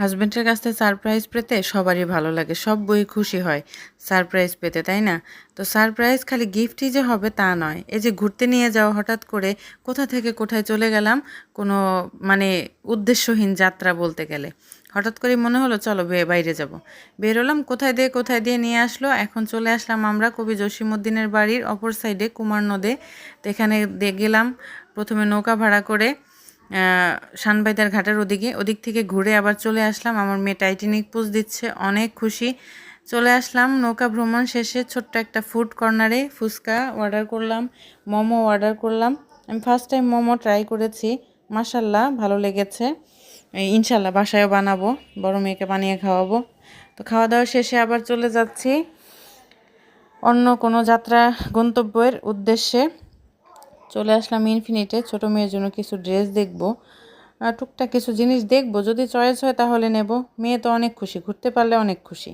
হাজব্যান্ডের কাছ থেকে সারপ্রাইজ পেতে সবারই ভালো লাগে, সব বই খুশি হয়। সারপ্রাইজ পেতে, তাই না? তো সারপ্রাইজ খালি গিফটই যে হবে তা নয়। এই যে ঘুরতে নিয়ে যাওয়া হঠাৎ করে কোথা থেকে কোথায় চলে গেলাম, কোনো মানে উদ্দেশ্যহীন যাত্রা বলতে গেলে। হঠাৎ করে মনে হলো, চলো বাইরে যাব। বেরোলাম কোথায় দিয়ে কোথায় দিয়ে নিয়ে আসলো, এখন চলে আসলাম আমরা কবি জসিমুদ্দিনের বাড়ির অপর সাইডে কুমার নদে। তো এখানে গেলাম, প্রথমে নৌকা ভাড়া করে। শানবাইদার ঘাটের ওদিকে। ওদিক থেকে ঘুরে আবার চলে আসলাম। আমার মেয়ে টাইটানিক পোজ দিচ্ছে। অনেক খুশি। চলে আসলাম। নৌকা ভ্রমণ শেষে ছোট্ট একটা ফুড কর্নারে ফুচকা অর্ডার করলাম, মোমো অর্ডার করলাম। আমি ফার্স্ট টাইম মোমো ট্রাই করেছি। মাসাল্লাহ ভালো লেগেছে। ইনশাল্লাহ বাসায়ও বানাবো, বড় মেয়েকে বানিয়ে খাওয়াবো। তো খাওয়া দাওয়া শেষে আবার চলে যাচ্ছি অন্য কোনো যাত্রা গন্তব্যের উদ্দেশ্যে। চলে আসলাম ইনফিনিটে ছোটো মেয়ের জন্য কিছু ড্রেস দেখব। টুকটাক কিছু জিনিস দেখব। যদি চয়েস হয় তাহলে নেব। মেয়ে তো অনেক খুশি। ঘুরতে পারলে অনেক খুশি।